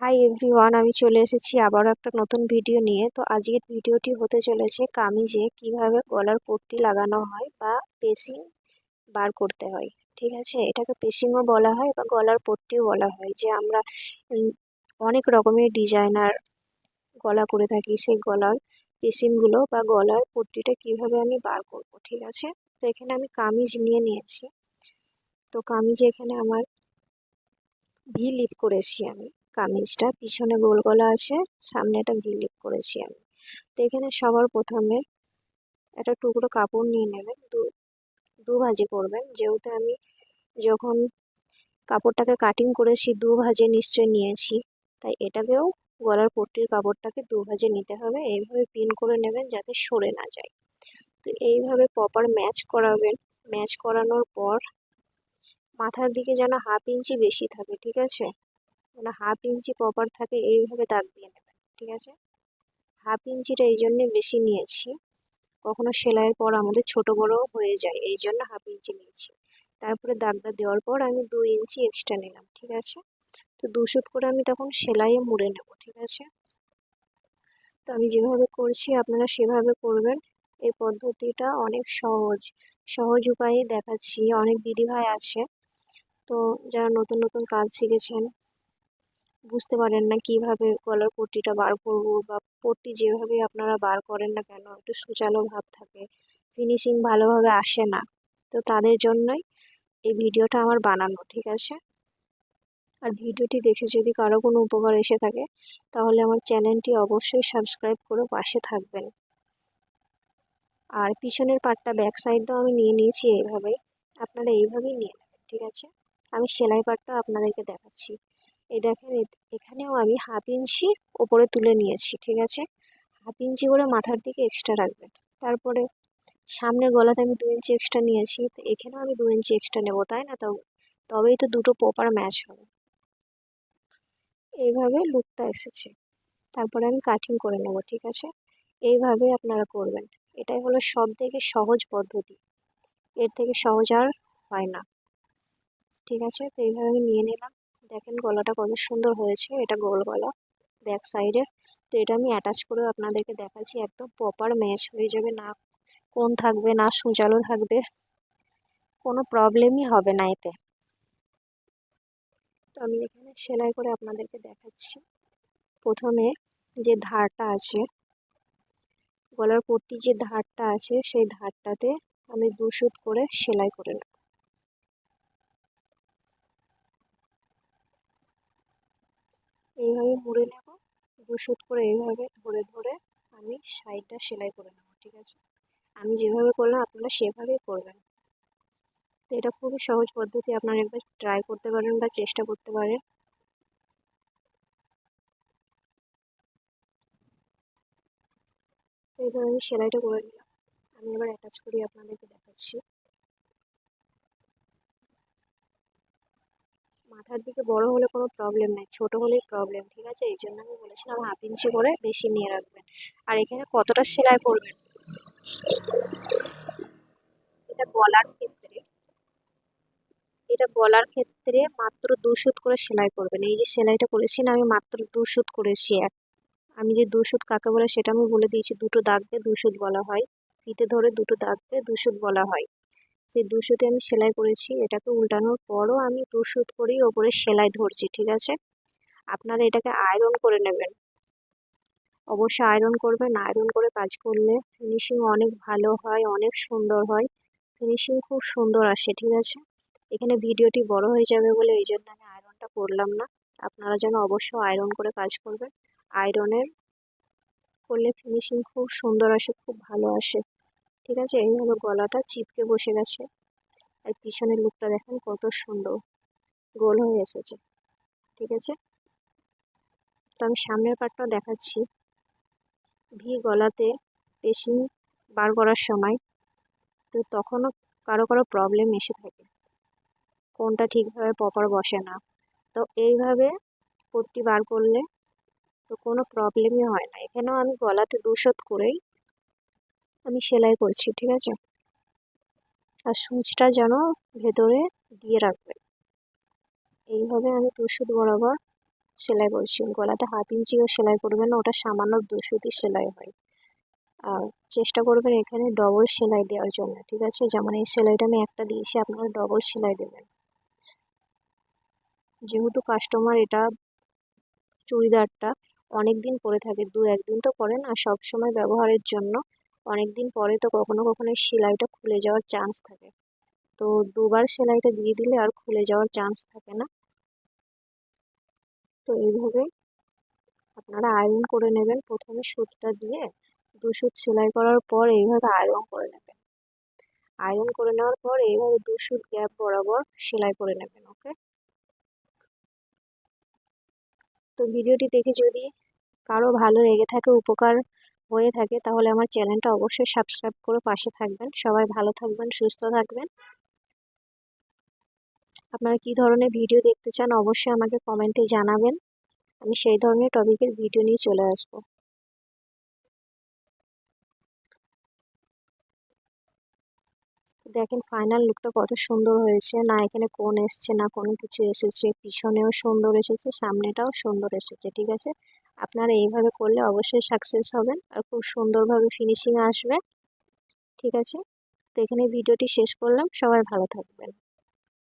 Hi everyone আমি চলে এসেছি আবারও একটা নতুন ভিডিও নিয়ে। তো আজকের ভিডিওটি হতে চলেছে কামিজে কীভাবে গলার পট্টি লাগানো হয় বা পেসিং বার করতে হয়। ঠিক আছে? এটাকে পেসিংও বলা হয় বা গলার পট্টিও বলা হয়। যে আমরা অনেক রকমের ডিজাইনার গলা করে থাকি সেই গলার পেসিংগুলো বা গলার পট্টিটা কীভাবে আমি বার করব। ঠিক আছে? তো এখানে আমি কামিজ নিয়ে নিয়েছি। তো কামিজ এখানে আমার ভি লিপ করেছি আমি। কামিজটা, পিছনে গোল গলা আছে, সামনে একটা ভিলিপ করেছি আমি। তো এখানে সবার প্রথমে একটা টুকরো কাপড় নিয়ে নেবেন, দু দু ভাজি করবেন। যেহেতু আমি যখন কাপড়টাকে কাটিং করেছি, দু ভাজে নিশ্চয় নিয়েছি। তাই এটাকেও গলার পট্টির কাপড়টাকে দু ভাজে নিতে হবে। এইভাবে পিন করে নেবেন যাতে সরে না যায়। তো এইভাবে প্রপার ম্যাচ করাবেন। ম্যাচ করানোর পর মাথার দিকে যেন হাফ ইঞ্চি বেশি থাকে, ঠিক আছে? মানে হাফ ইঞ্চি প্রপার থাকে, এইভাবে দাগ দিয়ে নেবেন, ঠিক আছে? হাফ ইঞ্চিটা এই জন্যে বেশি নিয়েছি। কখনো সেলাইয়ের পর আমাদের ছোট বড় হয়ে যায়, এই জন্য হাফ ইঞ্চি নিয়েছি। তারপরে দাগটা দেওয়ার পর আমি দু ইঞ্চি এক্সট্রা নিলাম, ঠিক আছে? তো দু সুত করে আমি তখন সেলাইয়ে মুড়ে নেব, ঠিক আছে? তো আমি যেভাবে করছি আপনারা সেভাবে করবেন। এই পদ্ধতিটা অনেক সহজ সহজ উপায়ে দেখাচ্ছি, অনেক দিদিভাই আছে। তো যারা নতুন নতুন কাজ শিখেছেন বুঝতে পারেন না কীভাবে গলার পট্টিটা বার করব বা পট্টি যেভাবে আপনারা বার করেন না কেন, একটু সুচালো ভাব থাকে। ফিনিশিং ভালোভাবে আসে না। তো তাদের জন্যই এই ভিডিওটা আমার বানানো, ঠিক আছে? আর ভিডিওটি দেখে যদি কারও কোনো উপকার এসে থাকে, তাহলে আমার চ্যানেলটি অবশ্যই সাবস্ক্রাইব করে পাশে থাকবেন। আর পিছনের পাটটা ব্যাক সাইডটাও আমি নিয়ে নিয়েছি এইভাবেই। আপনারা এইভাবেই নিয়ে নেবেন, ঠিক আছে? আমি সেলাই পাটটা আপনাদেরকে দেখাচ্ছি। এই দেখেন এখানেও আমি হাফ ইঞ্চি ওপরে তুলে নিয়েছি, ঠিক আছে? হাফ ইঞ্চি করে মাথার দিকে এক্সট্রা রাখবেন। তারপরে সামনের গলাতে আমি দু ইঞ্চি এক্সট্রা নিয়েছি, তো এখানেও আমি দু ইঞ্চি এক্সট্রা নেব, তাই না? তো তবেই তো দুটো প্রপার ম্যাচ হবে। এইভাবে লুকটা এসেছে। তারপরে আমি কাটিং করে নেব, ঠিক আছে? এইভাবে আপনারা করবেন। এটাই হলো সব থেকে সহজ পদ্ধতি। এর থেকে সহজ আর হয় না। ঠিক আছে? তো এইভাবে আমি নিয়ে নিলাম। দেখেন গলাটা কত সুন্দর হয়েছে, এটা গোল গলা ব্যাক সাইডের তো এটা আমি অ্যাটাচ করে আপনাদেরকে দেখাচ্ছি, একদম প্রপার ম্যাচ হয়ে যাবে, না কোন থাকবে, না সুজালো থাকবে, কোনো প্রবলেমই হবে না এতে। তো আমি এখানে সেলাই করে আপনাদেরকে দেখাচ্ছি। প্রথমে যে ধারটা আছে, গলার পট্টি যে ধারটা আছে, সেই ধারটাতে আমি দু করে সেলাই করে নেব। এইভাবে মুড়ে নেব। দু সুত করে এইভাবে ধরে ধরে আমি সাইডটা সেলাই করে নেব, ঠিক আছে? আমি যেভাবে করলাম আপনারা সেভাবেই করবেন। তো এটা খুবই সহজ পদ্ধতি, আপনারা একবার ট্রাই করতে পারেন বা চেষ্টা করতে পারেন। এইভাবে আমি সেলাইটা করে নিলাম। আমি এবার অ্যাটাচ করি আপনাদেরকে দেখাচ্ছি। মাথার দিকে বড় হলে কোনো প্রবলেম নেই, ছোট হলেই প্রবলেম ঠিক আছে? এই জন্য আমি বলেছিলাম হাফ ইঞ্চি করে বেশি নিয়ে রাখবেন। আর এখানে কতটা সেলাই করবেন? এটা গলার ক্ষেত্রে, এটা গলার ক্ষেত্রে মাত্র দু সুত করে সেলাই করবেন। এই যে সেলাইটা করেছি না, আমি মাত্র দু সুত করেছি। এক, আমি যে দু সুত কাকে বলে সেটা আমি বলে দিয়েছি। দুটো দাগবে দু সুত বলা হয়। ফিতে ধরে দুটো দাগবে দু সুত বলা হয়। সেই দুশোতে আমি সেলাই করেছি, এটাকে উল্টানোর পরও আমি দু সুত করেই ওপরে সেলাই ধরছি, ঠিক আছে? আপনারা এটাকে আয়রন করে নেবেন। অবশ্যই আয়রন করবেন আয়রন করে কাজ করলে ফিনিশিং অনেক ভালো হয়, অনেক সুন্দর হয়। ফিনিশিং খুব সুন্দর আসে, ঠিক আছে? এখানে ভিডিওটি বড় হয়ে যাবে বলে এই জন্য আমি আয়রনটা করলাম না। আপনারা যেন অবশ্যই আয়রন করে কাজ করবেন। আয়রনের করলে ফিনিশিং খুব সুন্দর আসে, খুব ভালো আসে। ঠিক আছে? এই হলো গলাটা চিপকে বসে গেছে। আর পিছনের লুকটা দেখেন কত সুন্দর। গোল হয়ে এসেছে। ঠিক আছে? তো আমি সামনের পাটটাও দেখাচ্ছি। ভি গলাতে পেশিং বার করার সময় তো তখনও কারও কারও প্রবলেম এসে থাকে। কোনটা ঠিকভাবে প্রপার বসে না। তো এইভাবে পট্টি বার করলে তো কোনো প্রবলেমই হয় না। এখানেও আমি গলাতে দুশোত করেই আমি সেলাই করছি, ঠিক আছে? আর সুচটা যেন ভেতরে দিয়ে রাখবে। এইভাবে আমি দুশোত বরাবর সেলাই করছি। গলাতে হাফ ইঞ্চিও সেলাই করবেন ওটা সামান্য দু সুতি সেলাই হয়। আর চেষ্টা করবেন এখানে ডবল সেলাই দেওয়ার জন্য, ঠিক আছে? যেমন এই সেলাইটা আমি একটা দিয়েছি, আপনারা ডবল সেলাই দেবেন। যেহেতু কাস্টমার এটা চুড়িদারটা অনেক দিন পরে থাকে দু একদিন তো পরে না সব সময় ব্যবহারের জন্য অনেক দিন পরে তো কখনো কখনো সেলাইটা খুলে যাওয়ার চান্স থাকে। তো দুবার সেলাইটা দিয়ে দিলে আর খুলে যাওয়ার চান্স থাকে না। তো এইভাবে আপনারা আয়রন করে নেবেন। প্রথমে সুতটা দিয়ে দু সুত সেলাই করার পর এইভাবে আয়রন করে নেবেন। আয়রন করে নেওয়ার পর এইভাবে দু সুত গ্যাপ বরাবর সেলাই করে নেবেন ওকে তো ভিডিওটি দেখে যদি কারও ভালো লেগে থাকে, উপকার হয়ে থাকে, তাহলে আমার চ্যানেলটা অবশ্যই সাবস্ক্রাইব করে পাশে থাকবেন। সবাই ভালো থাকবেন, সুস্থ থাকবেন। আপনারা কী ধরনের ভিডিও দেখতে চান অবশ্যই আমাকে কমেন্টে জানাবেন। আমি সেই ধরনের টপিকের ভিডিও নিয়ে চলে আসব। দেখেন ফাইনাল লুকটা কত সুন্দর হয়েছে। না এখানে কোন এসছে, না কোনো কিছু এসেছে। পিছনেও সুন্দর এসেছে, সামনেটাও সুন্দর এসেছে, ঠিক আছে? আপনারা এইভাবে করলে অবশ্যই সাকসেস হবেন আর খুব সুন্দরভাবে ফিনিশিং আসবে। ঠিক আছে? তো এখানে ভিডিওটি শেষ করলাম। সবাই ভালো থাকবেন।